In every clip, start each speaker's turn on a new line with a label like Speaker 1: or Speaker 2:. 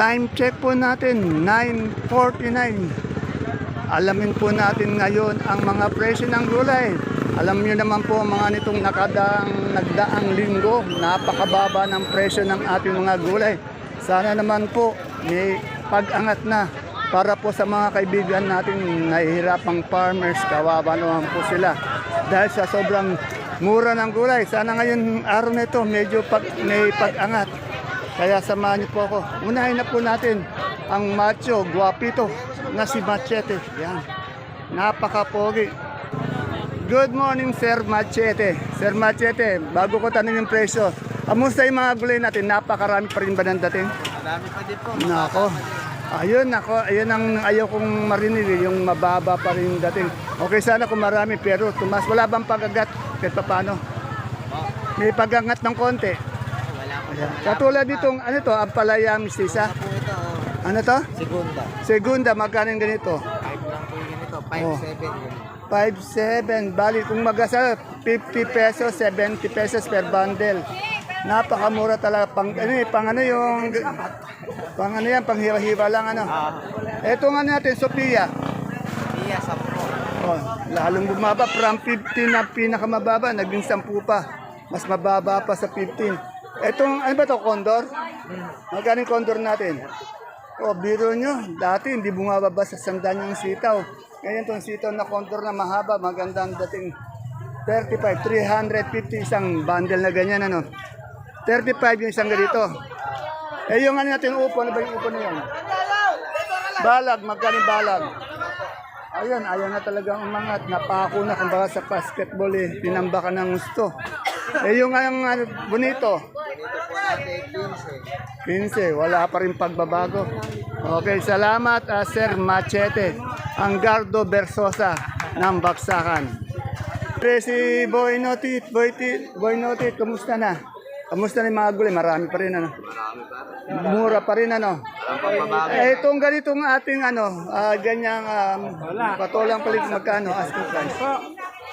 Speaker 1: Time check po natin, 9.49. Alamin po natin ngayon ang mga presyo ng gulay. Alam niyo naman po mga nitong nakadaang nagdaang linggo, napakababa ng presyo ng ating mga gulay. Sana naman po may pag-angat na para po sa mga kaibigan natin nahihirapang farmers, kawawa naman po sila. Dahil sa sobrang mura ng gulay, sana ngayon araw na ito medyo pag, may pag-angat. Kaya samahan niyo po ako. Unahin na po natin ang macho, guwapito na si Machete. Yan. Napaka-pogi. Good morning, Sir Machete. Sir Machete, bago ko tanong yung presyo, kamusta yung mga gulay natin? Napakarami pa rin ba ng dating?
Speaker 2: Marami pa din po.
Speaker 1: Nako. Ayun, nako, ayun ang ayaw kong marinig, eh, yung mababa pa rin dating. Okay sana kung marami, pero tumas. Wala bang pagagat? Kahit pa paano? May pagangat ng konti.
Speaker 2: Po.
Speaker 1: Ayan. Katulad ditong, ano to, ang palaya mistisa.
Speaker 2: po ito. oh.
Speaker 1: Ano to?
Speaker 2: Segunda.
Speaker 1: Segunda, magkano yung ganito?
Speaker 2: 5 lang po yung ganito. 5,
Speaker 1: Oh.
Speaker 2: 7 yun.
Speaker 1: 5.7. Bali, kung magasa, 50 pesos, 70 pesos per bundle. Napakamura talaga. Pang, ano, eh, pang ano yung... Pang ano yan, pang hiwa-hiwa lang ano.
Speaker 2: Ah.
Speaker 1: Ito nga natin, Sophia.
Speaker 2: Iya, 10.
Speaker 1: Oh, lalong bumaba. From 15 na pinakamababa, naging 10 pa. Mas mababa pa sa 15. Etong, ano ba to Condor? Magkano Condor natin? Oh, biro nyo. Dati hindi bumababa sa sandan yung sitaw. Ngayon itong sitaw na Condor na mahaba, magandang dating 35, 350 isang bundle na ganyan ano. 35 yung isang ganito. Eh yung ano natin upo, ano ba yung upo na yan? Balag, magkano balag? Ayun, ayaw na talagang umangat. Napako na kumbaga sa basketball eh. Tinamba ka ng gusto. Eh yung ang ano, bonito,
Speaker 2: 15.
Speaker 1: 15, wala pa rin pagbabago. Okay, salamat ah, Sir Machete, ang Gardo Versosa ng Baksakan. Pre, si Boy Notit, Boy, Tit, Boy Notit, kumusta na? Kumusta na yung mga gulay? Marami pa rin ano?
Speaker 2: Marami pa.
Speaker 1: Mura pa rin ano? Eh, itong ganitong ating ano, ah, ganyang um, patolang palig magkano, asking price.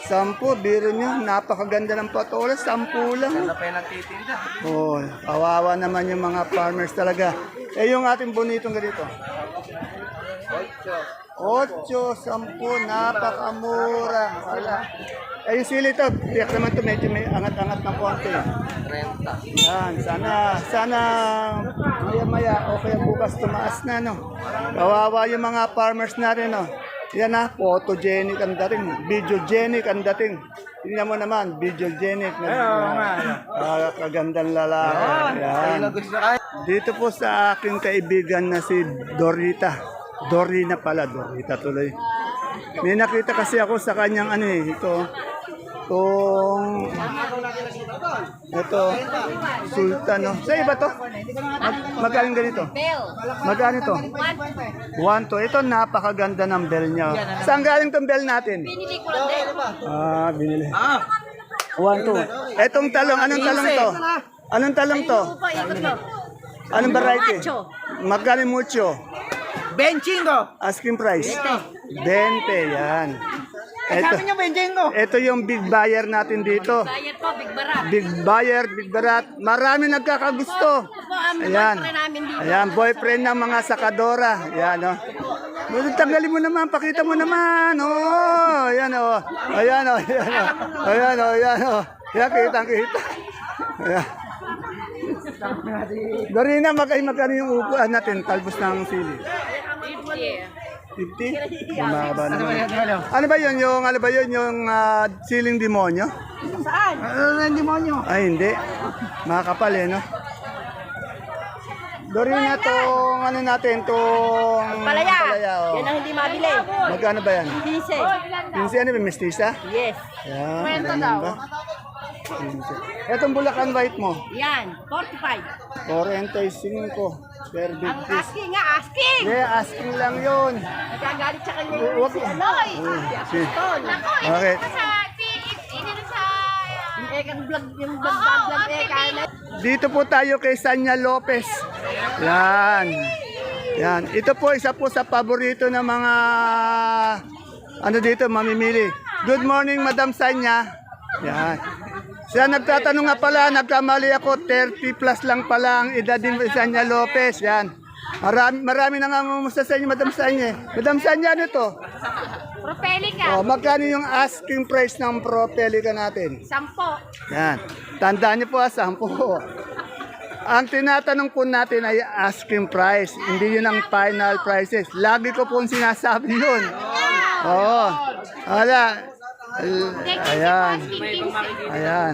Speaker 1: Sampu, biro nyo, napakaganda ng patola, sampu lang.
Speaker 2: Ano pa yung nagtitinda?
Speaker 1: Oh, kawawa naman yung mga farmers talaga. Eh, yung ating bonitong ganito. 8, 10, napakamura. Wala. Eh, yung sili to, tiyak naman to, medyo may angat-angat ng konti.
Speaker 2: 30.
Speaker 1: Yan, sana, sana maya-maya o kaya bukas tumaas na, no? Kawawa yung mga farmers natin, no? Yan na, photogenic ang dating, videogenic ang dating. Tingnan mo naman, videogenic na, na kagandang lalaki. Yan. Dito po sa aking kaibigan na si Dorita. Dorina pala, Dorita tuloy. May nakita kasi ako sa kanyang ano eh, ito. Itong... Ito, Sultan, no? Sa iba to? Mag magkano ganito?
Speaker 3: Bell.
Speaker 1: Magkano to? One to. Ito, napakaganda ng bell niya. Saan galing tong bell natin?
Speaker 3: Pinili ko lang din.
Speaker 1: Ah, binili. One to. Etong talong, anong talong to? Anong talong to? Anong variety? Magkano mucho?
Speaker 2: Benchingo!
Speaker 1: Asking price? 20. yan. Ito,
Speaker 2: niyo Benchingo!
Speaker 1: ito yung big buyer natin dito.
Speaker 3: Bayad po, Big Barat.
Speaker 1: Big buyer, big barat. Marami nagkakagusto.
Speaker 3: Po ang
Speaker 1: Ayan.
Speaker 3: boyfriend namin dito.
Speaker 1: Ayan, boyfriend ng mga sakadora. Ayan, oh. Bueno, tanggalin mo naman, pakita mo naman. Oh, ayan, oh. Ayan, oh. Ayan, oh. Ayan, oh. Ayan, oh. Ayan, kitang kita. Ayan. Dorina, magkay magkano yung upuan natin, talbos ng sili?
Speaker 3: 50.
Speaker 1: 50? Mababa naman. Ano ba yun? Yung, ano ba yun? Yung ah, siling demonyo?
Speaker 2: Saan? Ano na demonyo?
Speaker 1: Ay, hindi. Makakapal eh, no? Dorina, tong ano natin, tong...
Speaker 3: Palaya.
Speaker 1: oh.
Speaker 3: Yan ang hindi mabili.
Speaker 1: Magkano ba yan?
Speaker 3: 15.
Speaker 1: Pinsi ano ba, mestiza?
Speaker 3: Yes.
Speaker 1: Yan, ganun ba? Pinsi. Etong bulakan white mo,
Speaker 3: Yan. 45.
Speaker 1: 45 per big
Speaker 3: Ang asking nga, asking.
Speaker 1: Hindi, asking lang yun.
Speaker 3: Nagagalit sa kanya yung
Speaker 1: Huwag
Speaker 3: si Aloy.
Speaker 1: Si,
Speaker 3: Tol.
Speaker 1: okay.
Speaker 3: Yung ekang vlog, yung vlog, vlog, vlog, ekang.
Speaker 1: Dito po tayo kay Sanya Lopez. Yan. Yan. Ito po isa po sa paborito ng mga ano dito, mamimili. Good morning, Madam Sanya. Yan. Siya nagtatanong nga pala, nagkamali ako, 30 plus lang pala ang edad ni Sanya Lopez. Yan. Marami, marami na nga ngumusta sa inyo, Madam Sanya. Madam Sanya, ano to?
Speaker 3: Propelica.
Speaker 1: Oh, magkano yung asking price ng Propelica natin?
Speaker 3: Sampo.
Speaker 1: Yan. Tandaan niyo po, ah, sampu. Ang tinatanong po natin ay asking price, hindi yun ang final prices. Lagi ko pong sinasabi yun. Oo. Wala. Ayan. Ayan.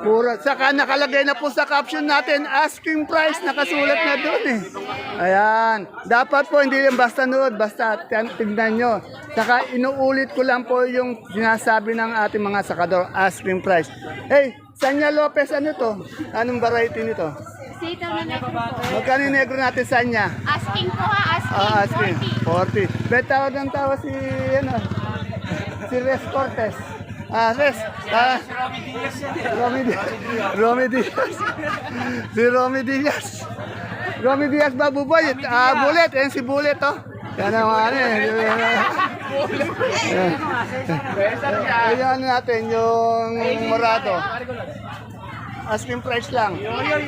Speaker 1: Puro, saka nakalagay na po sa caption natin, asking price, nakasulat na doon eh. Ayan. Dapat po hindi yung basta nood, basta tignan nyo. Saka inuulit ko lang po yung sinasabi ng ating mga sakador, asking price. Hey, Sanya Lopez, ano to? Anong variety nito?
Speaker 3: Sitaw na negro po.
Speaker 1: Magkano yung negro natin, Sanya?
Speaker 3: Asking po ha, asking.
Speaker 1: Ah, asking. 40. Bet tawag ng tawa si, ano, si Res Cortez. Ah, Res. Ah, Romy Diaz. Romy Diaz. si Romy Diaz. Romy Diaz ba, Buboy? Ah, Bullet. Yan si Bullet, oh. Yan ang ano eh. Ayan natin yung Morado. Asking price lang. 300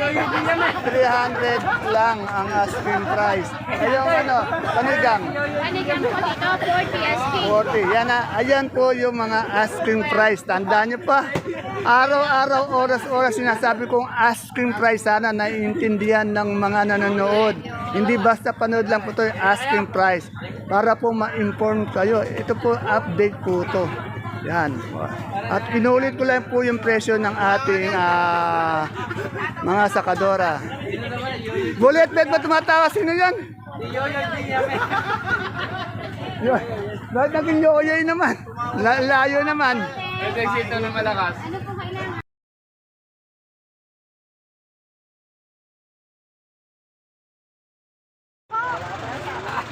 Speaker 1: lang ang asking price. Ayun ano, panigang.
Speaker 3: Panigan po dito, 40 asking.
Speaker 1: 40. Yan na, ayan po yung mga asking price. Tandaan nyo pa. Araw-araw, oras-oras sinasabi kong asking price. Sana naiintindihan ng mga nanonood. Hindi basta panood lang po ito yung asking price. Para po ma-inform kayo. Ito po, update po ito. Yan. At pinulit ko lang po yung presyo ng ating uh, mga sakadora. Bullet bed ba tumatawa? Sino yan? Yoyoy Bakit naging yoyoy naman? La layo naman. Pwede sito na malakas.
Speaker 3: Ano po kailangan?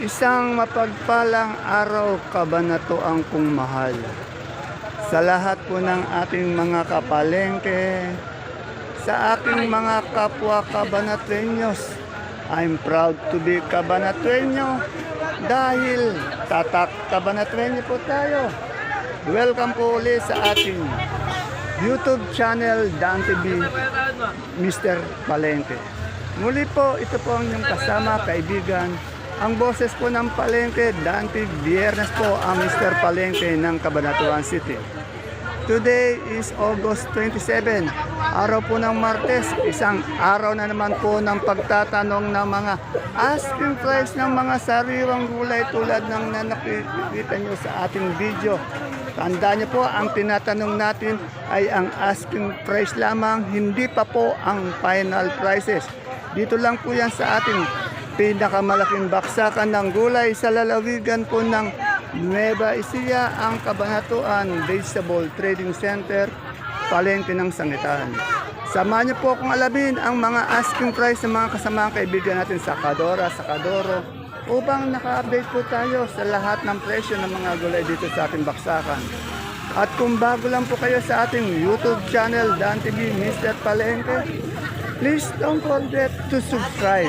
Speaker 1: Isang mapagpalang araw kabanatoang kong mahal. Sa lahat po ng ating mga kapalengke, sa aking mga kapwa kabanatuenyos, I'm proud to be kabanatuenyo dahil tatak kabanatuenyo po tayo. Welcome po ulit sa ating YouTube channel Dan TV Mr. Palengke. Muli po, ito po ang inyong kasama, kaibigan. Ang boses po ng Palengke, Dante Biernes po ang Mr. Palengke ng Cabanatuan City. Today is August 27, araw po ng Martes, isang araw na naman po ng pagtatanong ng mga asking price ng mga sariwang gulay tulad ng na nakikita nyo sa ating video. Tandaan niyo po, ang tinatanong natin ay ang asking price lamang, hindi pa po ang final prices. Dito lang po yan sa ating pinakamalaking baksakan ng gulay sa lalawigan po ng Nueva Ecija, ang Kabanatuan Vegetable Trading Center, palengke ng sangitan. Samahan niyo po akong alamin ang mga asking price ng mga kasamaang kaibigan natin sa Kadora, sa Kadoro, upang naka-update po tayo sa lahat ng presyo ng mga gulay dito sa ating baksakan. At kung bago lang po kayo sa ating YouTube channel, Dan TV Mr. Palengke, please don't forget to subscribe.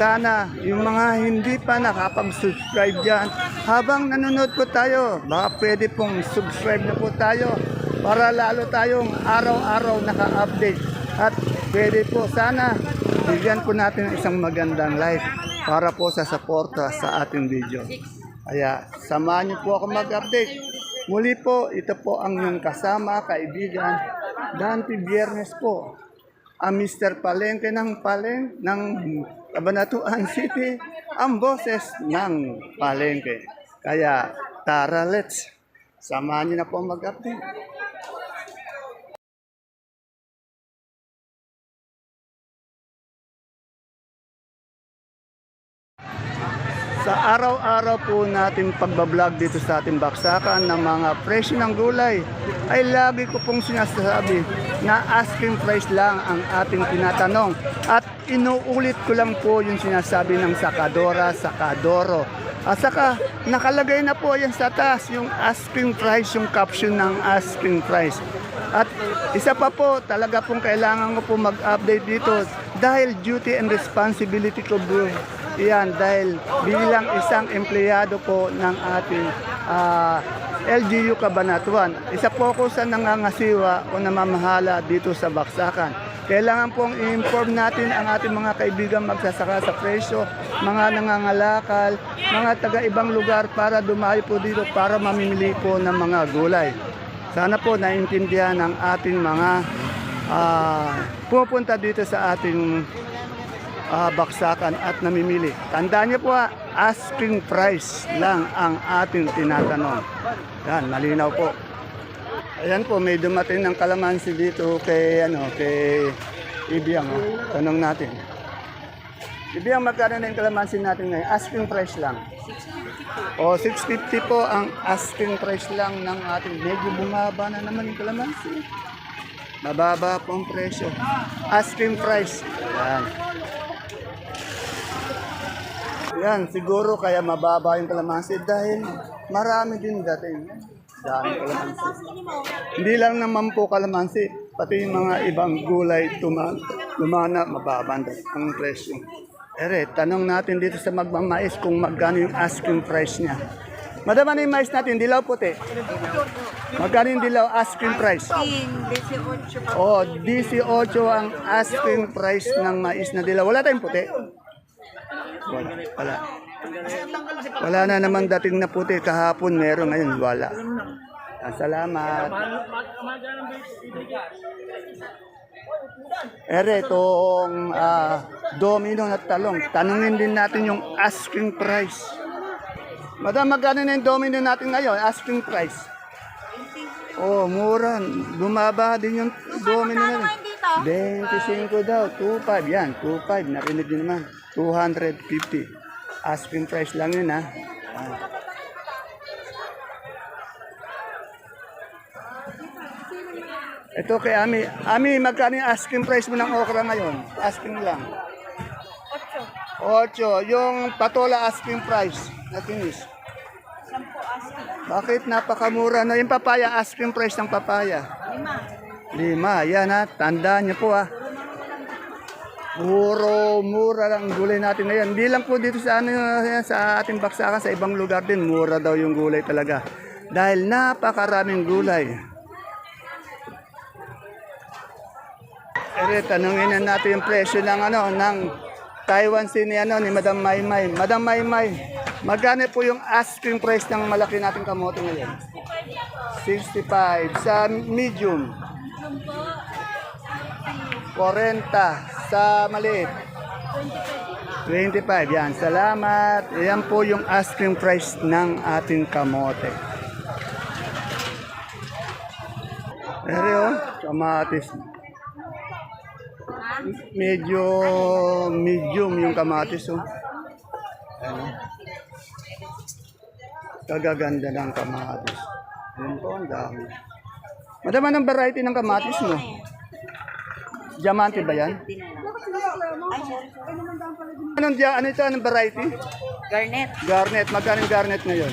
Speaker 1: Sana yung mga hindi pa nakapag-subscribe dyan, habang nanonood po tayo, baka pwede pong subscribe na po tayo para lalo tayong araw-araw naka-update. At pwede po sana bigyan po natin ng isang magandang like para po sa suporta sa ating video. Kaya samahan niyo po ako mag-update. Muli po, ito po ang inyong kasama, kaibigan, Dante Biernes po ang Mr. Palengke ng Paleng ng Cabanatuan City, ang boses ng Palengke. Kaya tara let's, samahan niyo na po mag-update. Sa araw-araw po natin pagbablog dito sa ating baksakan ng mga presyo ng gulay, ay lagi ko pong sinasabi na asking price lang ang ating tinatanong. At inuulit ko lang po yung sinasabi ng Sakadora, Sakadoro. At saka nakalagay na po yan sa taas yung asking price, yung caption ng asking price. At isa pa po, talaga pong kailangan ko po mag-update dito dahil duty and responsibility ko bro. Yan, dahil bilang isang empleyado po ng ating ah, LGU Cabanatuan. Isa po ako sa nangangasiwa o namamahala dito sa Baksakan. Kailangan pong i-inform natin ang ating mga kaibigan magsasaka sa presyo, mga nangangalakal, mga taga ibang lugar para dumayo po dito para mamimili po ng mga gulay. Sana po naintindihan ng ating mga ah, pupunta dito sa ating ah, baksakan at namimili. Tandaan niyo po, ah, asking price lang ang ating tinatanong. Yan, malinaw po. Ayan po, may dumating ng kalamansi dito kay, ano, kay Ibiang. Oh. Tanong natin. Ibiang, magkano na yung kalamansi natin ngayon? Asking price lang. O, 650 po ang asking price lang ng ating. Medyo bumaba na naman yung kalamansi. Mababa po ang presyo. Asking price. Ayan. Yan, siguro kaya mababa yung kalamansi dahil marami din dating. Dami kalamansi. Hindi lang naman po kalamansi, pati yung mga ibang gulay tuma, lumana, mababa ang presyo. Ere, tanong natin dito sa magmamais kung magkano yung asking price niya. Madam, ano yung mais natin? Dilaw puti. Magkano yung dilaw asking price?
Speaker 2: 18 po.
Speaker 1: Oh, 18 ang asking price ng mais na dilaw. Wala tayong puti? Wala. Wala. Wala na naman dating na puti. Kahapon meron, ngayon wala. Ah, salamat. Ere, itong ah, domino na talong. Tanungin din natin yung asking price. Madam, magkano na yung domino natin ngayon? Asking price. Oh, mura. Bumaba din yung domino na. 25 daw. 25. Yan, 25. Narinig din naman. 250. Asking price lang yun, ha. Ah. Ito kay Ami. Ami, magkano yung asking price mo ng okra ngayon? Asking lang. 8. 8. Yung patola asking price na kinis. Bakit napakamura na? Yung papaya, asking price ng papaya. Lima. Yan ha. Tandaan niyo po ha. Puro mura lang gulay natin ngayon. Hindi lang po dito sa ano sa ating baksakan sa ibang lugar din mura daw yung gulay talaga. Dahil napakaraming gulay. Ere, tanungin na natin yung presyo ng ano ng Taiwan sin ni ano ni Madam Maymay. Madam Maymay, magkano po yung asking price ng malaki nating kamote ngayon? 65 sa medium. 40 sa maliit. 25. Yan. Salamat. Yan po yung asking price ng ating kamote. Ere oh, kamatis. Medyo medium yung kamatis oh. Ano? Kagaganda ng kamatis. Yan po, ang dami. Madama ng variety ng kamatis mo. Diamante ba yan? Anong, dia- ano ito? Anong variety?
Speaker 2: Garnet.
Speaker 1: Garnet. Magkano yung garnet ngayon?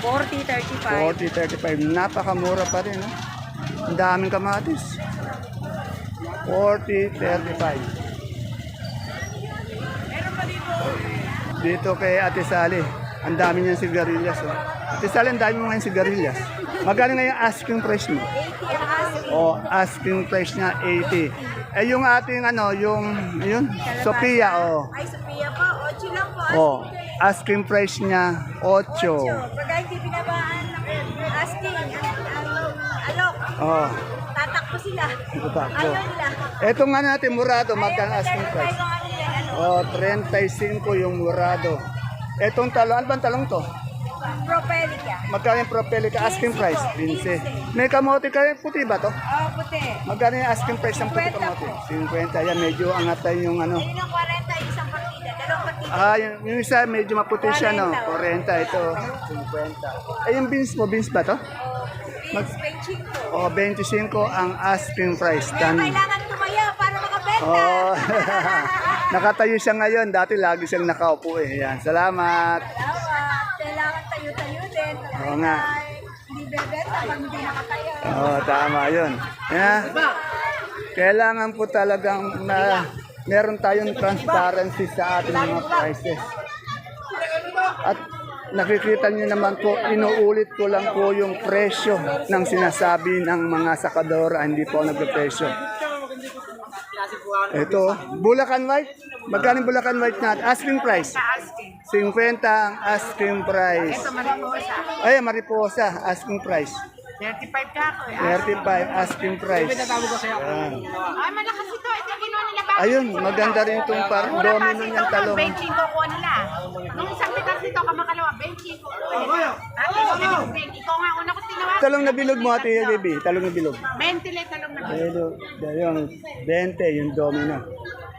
Speaker 2: 40, 35.
Speaker 1: 40, 35. Napakamura pa rin. No? Ang daming kamatis. 40, 35. Dito kay Ate Sally. Ang dami niyang sigarilyas. Oh. Ate Sally, ang dami mo ngayon sigarilyas. Magkano nga yung asking price mo?
Speaker 2: 80 ang asking.
Speaker 1: O, asking price niya 80. Eh, yung ating ano, yung, yun, Sophia, oh.
Speaker 2: Ay, Sophia po. 8 lang po.
Speaker 1: Oh, asking price niya 8.
Speaker 2: Pagka hindi binabaan ng asking, ang, ang alok,
Speaker 1: Oh,
Speaker 2: tatakbo sila.
Speaker 1: tatakbo.
Speaker 2: Ayaw nila.
Speaker 1: eto nga natin, Murado, magkano asking price?
Speaker 2: Ano,
Speaker 1: Oh, 35 yung Murado. Etong talong, ano bang talong to?
Speaker 2: propelica.
Speaker 1: Magkano yung propelica asking price? 15. May kamote kayo, puti ba to?
Speaker 2: Oh, puti.
Speaker 1: Magkano yung asking price ng puti
Speaker 2: 50
Speaker 1: kamote?
Speaker 2: po.
Speaker 1: 50. Yan, medyo angat tayo yung ano.
Speaker 2: Ayun ang 40, isang partida. Dalawang partida.
Speaker 1: Ah, yung, yung isa medyo maputi siya, no? 40. Ito, 50. Eh, yung beans mo, beans ba to?
Speaker 2: Beans, benching po.
Speaker 1: O, 25 ang asking price.
Speaker 2: Kaya
Speaker 1: Tan
Speaker 2: kailangan tumaya para makabenta.
Speaker 1: Oh. Nakatayo siya ngayon. Dati lagi siyang nakaupo eh. Yan. Salamat.
Speaker 2: Salamat. Kailangan tayo-tayo din.
Speaker 1: Oo nga.
Speaker 2: Hindi bebenta pag hindi nakatayo.
Speaker 1: Oo, tama yun. Yeah. Kailangan po talagang na meron tayong transparency sa ating mga prices. At nakikita nyo naman po, inuulit ko lang po yung presyo ng sinasabi ng mga sakadora, hindi po nagpe-presyo. Ito, Bulacan White. Magkano Bulacan White natin? Asking price. 50 ang asking price. Ay, mariposa, asking price.
Speaker 4: 35 ka ako eh.
Speaker 1: 35 asking price. Yan.
Speaker 4: Ay, malakas ito. Ito yung ginawa nila ba?
Speaker 1: Ayun, maganda rin itong parang
Speaker 4: Mura
Speaker 1: domino
Speaker 4: kasi ito,
Speaker 1: talong.
Speaker 4: 25 ko nila. Nung isang pitas nito, kamakalawa, 25 ko. Ate, ikaw nga una ko tinawagan.
Speaker 1: Talong na bilog mo, ate baby. Talong na bilog.
Speaker 4: 20 lang talong na.
Speaker 1: Pero, yung 20, yung domino.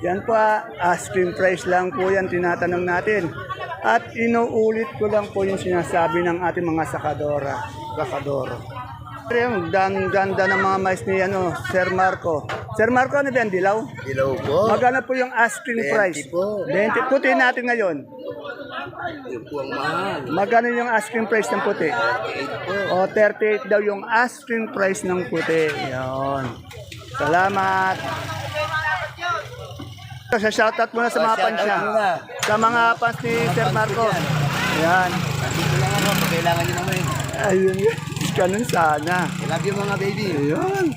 Speaker 1: Yan po, ah, asking price lang po yan, tinatanong natin. At inuulit ko lang po yung sinasabi ng ating mga sakadora, sakadoro. Yung dan ganda ng mga mais ni ano, Sir Marco. Sir Marco, ano ba yan, dilaw?
Speaker 5: Dilaw po.
Speaker 1: Magkano po yung asking
Speaker 5: 20
Speaker 1: price?
Speaker 5: po.
Speaker 1: 20 puti natin ngayon.
Speaker 5: Yun po ang mahal.
Speaker 1: Magkano yung asking price ng puti?
Speaker 5: 8 po.
Speaker 1: O 38 daw yung asking price ng puti. Yan. Salamat. Sa shoutout muna sa mga fans niya.
Speaker 5: muna.
Speaker 1: Sa mga fans ni Sir Marco. Yan.
Speaker 5: Dito lang ako pag kailangan nyo naman.
Speaker 1: Ayun yun. Ganun sana.
Speaker 5: I love you mga baby.
Speaker 1: Ayun.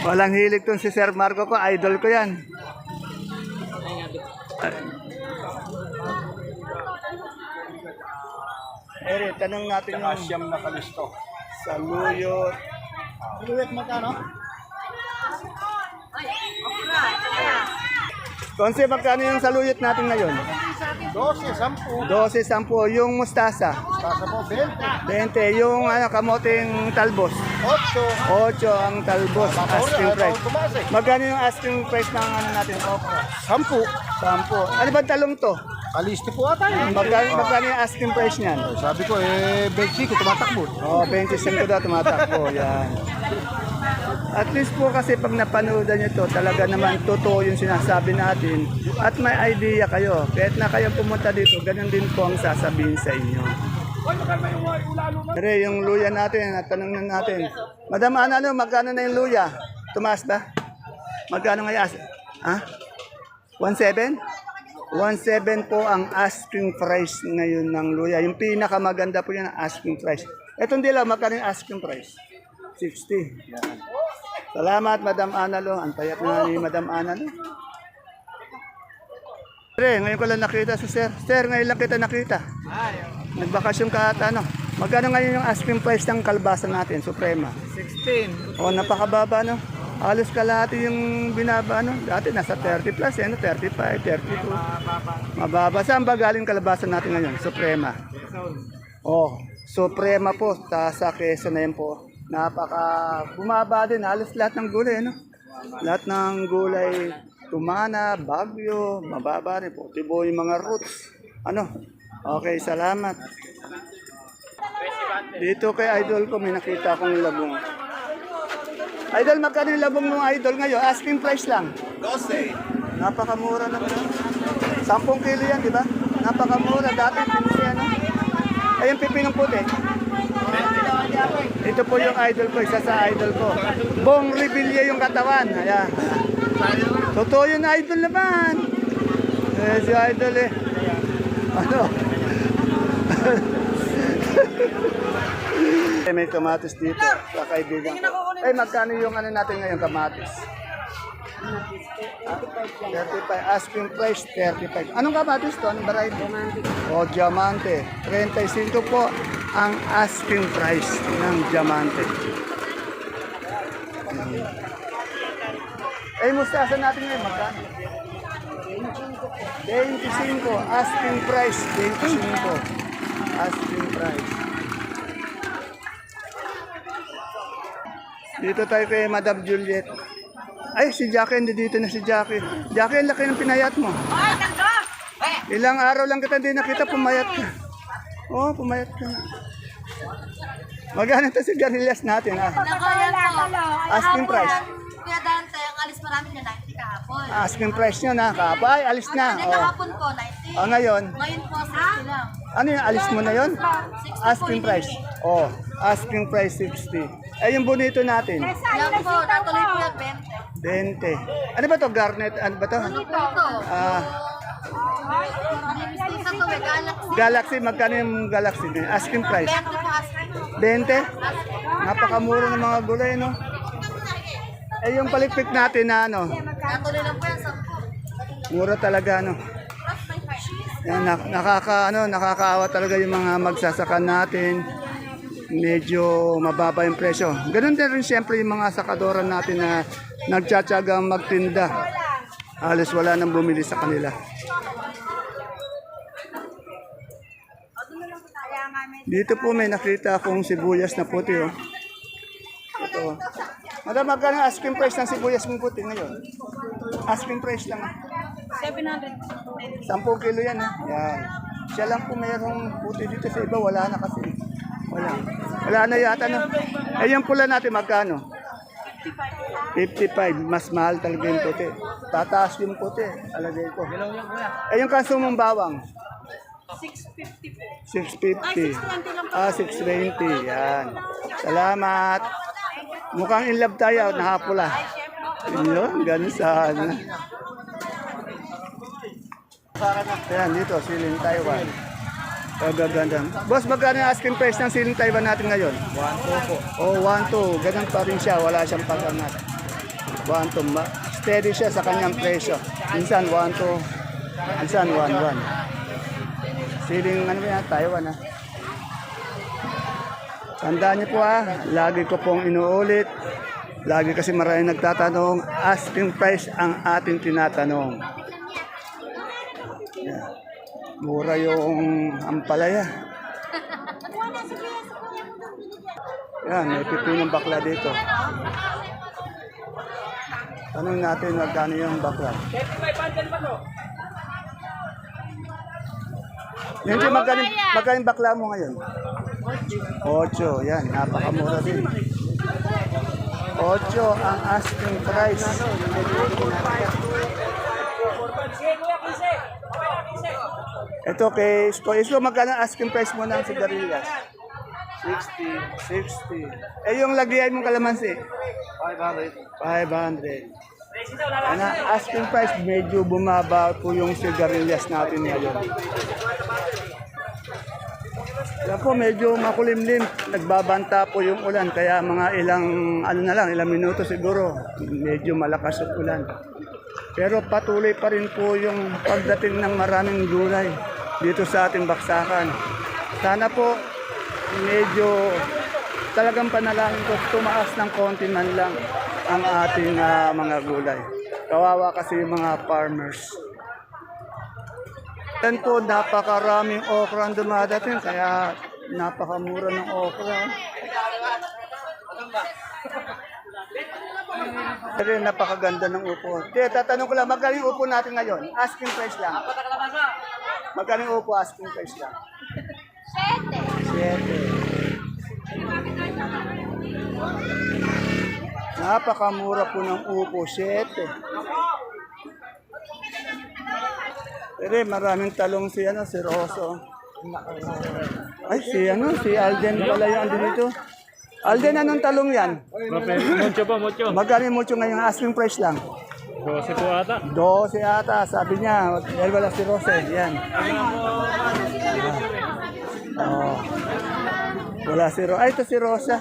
Speaker 1: Walang hilig tong si Sir Marco ko. Idol ko yan. Ere, tanong natin yung siyam na kalisto. Saluyot. Saluyot magkano? Konse, magkano yung saluyot natin ngayon?
Speaker 5: 12, 10.
Speaker 1: 12, 10. Yung mustasa?
Speaker 5: Pasa po, 20.
Speaker 1: 20. Yung ano, kamoting talbos?
Speaker 5: 8.
Speaker 1: 8 ang talbos, asking price. Magkano yung asking price ng ano natin? Okra.
Speaker 5: 10.
Speaker 1: 10. Ano ba talong to?
Speaker 5: Kalisti po ata eh.
Speaker 1: Magkano, magkano yung asking price niyan?
Speaker 5: Sabi ko eh, Betsy ko tumatakbo.
Speaker 1: Oh, 25 daw tumatakbo. Yan. At least po kasi pag napanood nyo to, talaga naman totoo yung sinasabi natin. At may idea kayo. Kahit na kayo pumunta dito, ganun din po ang sasabihin sa inyo. Pero yung luya natin, at tanong na natin. Madam Ana, ano, magkano na yung luya? Tumaas ba? Magkano ngayon? Ha? 1.7? 1.7 po ang asking price ngayon ng luya. Yung pinakamaganda po yan ang asking price. Etong dilaw, magkano yung asking price? 60. Yan. Salamat, Madam Analo. Ang payat na ni Madam Analo. Pre, ngayon ko lang nakita si Sir. Sir, ngayon lang kita nakita. Nagbakasyon ka at ano. Magkano ngayon yung asking price ng kalbasa natin, Suprema?
Speaker 5: 16.
Speaker 1: O, napakababa, no? Halos kalahati yung binaba, no? Dati nasa 30 plus, eh, no? 35, 32. Mababa. Saan ba galing kalabasa natin ngayon? Suprema. Oh, Suprema po. Sa Quezon na yan po. Napaka bumaba din. Halos lahat ng gulay, no? Lahat ng gulay, tumana, bagyo, mababa rin po. Tibo yung mga roots. Ano? Okay, salamat. Dito kay Idol ko, may nakita akong labong. Idol, magkano yung labong ng Idol ngayon? Asking price lang.
Speaker 5: 12.
Speaker 1: Napakamura naman. 10 kilo yan, di ba? Napakamura. Dati, pinisi ano? Ayun, pipinong puti. Ito po yung idol ko, isa sa idol ko. Bong Revilla yung katawan. Ayan. Totoo yun, idol naman. Eh, si idol eh. Ano? Eh, may kamatis dito sa kaibigan ko. Ay, magkano yung ano natin ngayon kamatis? 35. Asking price, 35. Anong kamatis to? Anong variety? Diamante. O, diamante. 35 po ang asking price ng diamante. Hmm. Eh, mustasa natin ngayon, magkano? 25. Asking price, 25. Asking price. Dito tayo kay Madam Juliet. Ay, si Jackie, hindi dito na si Jackie. Jackie, ang laki ng pinayat mo. Ilang araw lang kita hindi nakita, pumayat ka. Oh, pumayat ka. Magkano to si Garillas natin, ah? Asking price.
Speaker 2: Kuya Dante, ang alis marami na 90 kahapon.
Speaker 1: Asking price nyo na, kapa. Ay, alis na.
Speaker 2: Hindi
Speaker 1: Oh.
Speaker 2: kahapon po, 90.
Speaker 1: Oh, ngayon,
Speaker 2: Ngayon po, 60 lang.
Speaker 1: ano yung alis mo na yon? Asking price. Oh, asking price 60. Eh, yung bonito natin,
Speaker 2: Yan po, natuloy po yan, 20.
Speaker 1: 20. Ano ba to? Garnet? Ano ba to?
Speaker 2: Ano po ito?
Speaker 1: Ah,
Speaker 2: galaxy.
Speaker 1: Magkano yung Galaxy? Asking price.
Speaker 2: 20 po, asking.
Speaker 1: 20? Napakamura ng mga gulay, no? Eh, yung palikpik natin na ano. Mura talaga, no? Yan, nak- nakaka, ano, nakakaawa talaga yung mga magsasaka natin. Medyo mababa yung presyo. Ganun din rin siyempre yung mga sakadora natin na nagtsatsagang magtinda. Halos wala nang bumili sa kanila. Dito po may nakita akong sibuyas na puti. Oh. Ito. Madam, magkano ang asking price ng sibuyas mong puti ngayon? Asking price lang.
Speaker 2: 700.
Speaker 1: 10 kilo yan. Ha? Yan. Siya lang po mayroong puti dito sa iba. Wala na kasi. Wala. Wala na yata. No? Eh, yung pula natin magkano? 55. Mas mahal talaga yung puti. Tataas yung puti. Alagay ko. Eh, yung kasumong bawang?
Speaker 2: 650 po.
Speaker 1: 650. Ah, 620. Yan. Salamat. Mukhang in love tayo. Nakapula. Yun, ganun sana. Ayan, dito, siling Taiwan. Kagaganda. Boss, magkano yung asking price ng siling Taiwan natin ngayon? 1-2 po. Oh, 1-2. Ganun pa rin siya. Wala siyang pag-angat. 1-2. Ma- Steady siya sa kanyang presyo. Minsan 1-2. Minsan 1-1. Siling ano yan, Taiwan ha. Tandaan niyo po ha, lagi ko pong inuulit. Lagi kasi maraming nagtatanong, asking price ang ating tinatanong. Mura yung ampalaya. Yan, may pipinong bakla dito. Tanong natin magkano yung bakla. Hindi, magkano, magkano yung bakla mo ngayon? Ocho, yan, napakamura din. Ocho ang asking price. Ito kay Isko. Isko, magkano asking price mo ng sigarilyas? 60. 60. Eh, yung lagyan mong kalamansi? 500. 500. Ano, asking price, medyo bumaba po yung sigarilyas natin ngayon. Yan po, medyo makulimlim. Nagbabanta po yung ulan. Kaya mga ilang, ano na lang, ilang minuto siguro, medyo malakas ang ulan. Pero patuloy pa rin po yung pagdating ng maraming gulay dito sa ating baksakan. Sana po, medyo talagang panalangin ko, tumaas ng konti man lang ang ating ah, mga gulay. Kawawa kasi yung mga farmers. Yan po, napakaraming okra ang dumadating, kaya napakamura ng okra. Pero napakaganda ng upo. Te, tatanong ko lang, magkano yung upo natin ngayon? Asking price lang. Magkano yung upo, asking price lang? Siyete. Napakamura po ng upo, siyete. Pero maraming talong si ano, si Rosso. Ay, si ano, si Alden pala yung ando dito. Alden, anong talong yan?
Speaker 6: Mucho po, mucho.
Speaker 1: Magkano yung mucho ngayon? Asking price lang.
Speaker 6: 12 po ata.
Speaker 1: 12 ata, sabi niya. Dahil wala si Rose, yan. Oh. Wala si Rosa. Ay, ito si Rosa.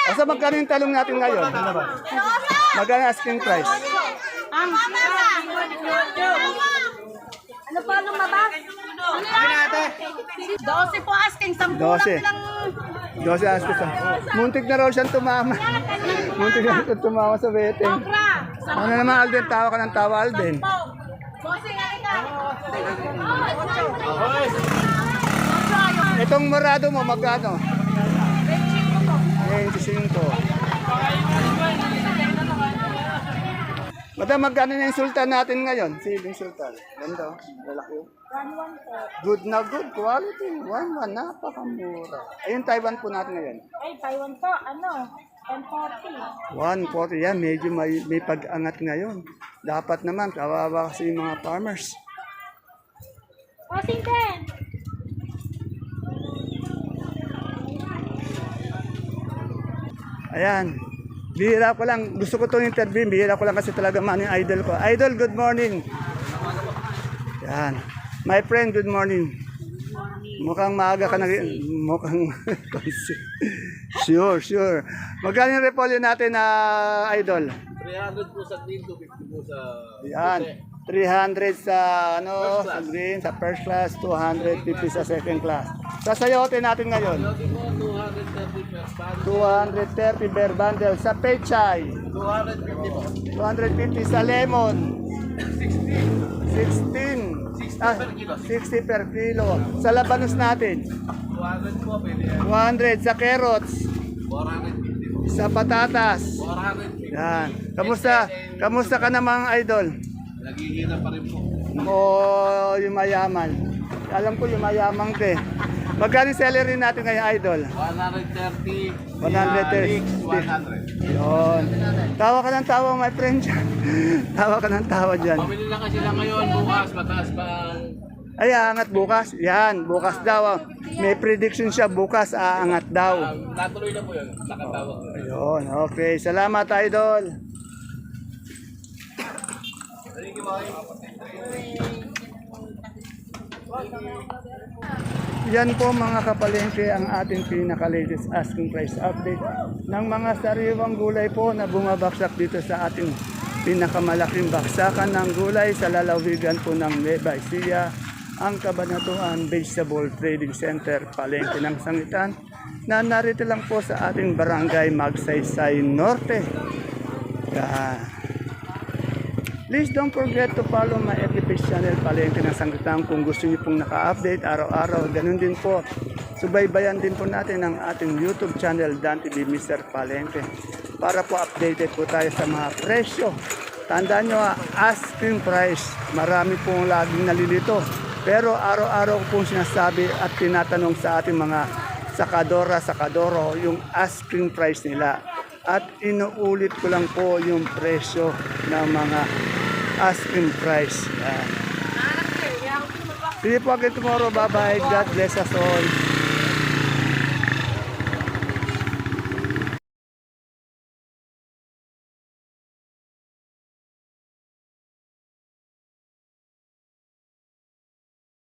Speaker 1: O sa magkano yung talong natin ngayon? Ano ba? Magkano asking price?
Speaker 2: Ang Ano pa nung baba? Ano yan? 12 po asking, 10 lang
Speaker 1: 12.
Speaker 2: bilang
Speaker 1: 12 asking. Muntik na raw siyang tumama. Muntik na siyang tumama sa bete.
Speaker 2: okra.
Speaker 1: Ano naman Alden? Tawa ka ng tawa Alden.
Speaker 2: Bossing nga ito.
Speaker 1: Itong morado mo, magkano? 25. Madam, magkano na yung sultan natin ngayon? Siling sultan. Ganda, oh. lalaki. oh. Good na good, quality. 1-1, napakamura. Ayun, Taiwan po natin ngayon.
Speaker 2: Ay, Taiwan po, ano? 1040.
Speaker 1: 140 yan, medyo may, may pag-angat ngayon. Dapat naman, kawawa kasi yung mga farmers.
Speaker 2: 10.
Speaker 1: Ayan. Bihira ko lang. Gusto ko itong interview. Bihira ko lang kasi talaga man yung idol ko. Idol, good morning. Yan. My friend, good morning. Mukhang maaga ka na mukhang sure, sure. Magkano yung repolyo natin na idol?
Speaker 5: 300 po sa green, 250 po sa...
Speaker 1: Yan. 300 sa ano, sa green, sa first class, 250 sa second class. Sa sayote natin ngayon,
Speaker 5: 230 per bag.
Speaker 1: 230 per bundle. Sa pechay,
Speaker 5: 250 po.
Speaker 1: 250 sa lemon. 16. 16. Ah, 60 per kilo. Sa labanos natin,
Speaker 5: 200 po, pwede yan.
Speaker 1: 200 sa carrots.
Speaker 5: 450 po.
Speaker 1: Sa patatas.
Speaker 5: 450.
Speaker 1: Yan. Kamusta? Kamusta ka namang idol?
Speaker 5: Naghihina pa rin po.
Speaker 1: O yung mayaman? Alam ko yung mayamang te. Magkano salary natin ngayon, idol?
Speaker 5: 130.
Speaker 1: 130. Yun. Tawa ka ng tawa, my friend. tawa ka ng tawa dyan.
Speaker 5: Pamili lang kasi lang ngayon, bukas, mataas pa ang...
Speaker 1: Ay, aangat bukas. Yan, bukas daw. May prediction siya, bukas aangat daw.
Speaker 5: Um, natuloy na po yun, nakatawag.
Speaker 1: Ayun, okay. Salamat, idol. Yan po mga kapalengke ang ating pinaka-latest asking price update ng mga sariwang gulay po na bumabaksak dito sa ating pinakamalaking baksakan ng gulay sa lalawigan po ng Nueva Ecija, ang Kabanatuan Vegetable Trading Center, Palengke ng Sangitan, na narito lang po sa ating barangay Magsaysay Norte. Yan. Please don't forget to follow my FB channel Palengke ng Sanggutang kung gusto niyo pong naka-update araw-araw. Ganun din po. Subaybayan din po natin ang ating YouTube channel Dan TV Mr. Palengke para po updated po tayo sa mga presyo. Tandaan nyo, ah, asking price. Marami pong laging nalilito. Pero araw-araw pong sinasabi at tinatanong sa ating mga sakadora, sakadoro, yung asking price nila. At inuulit ko lang po yung presyo ng mga asking price. Yan. See you po again tomorrow. Bye-bye. God bless us all.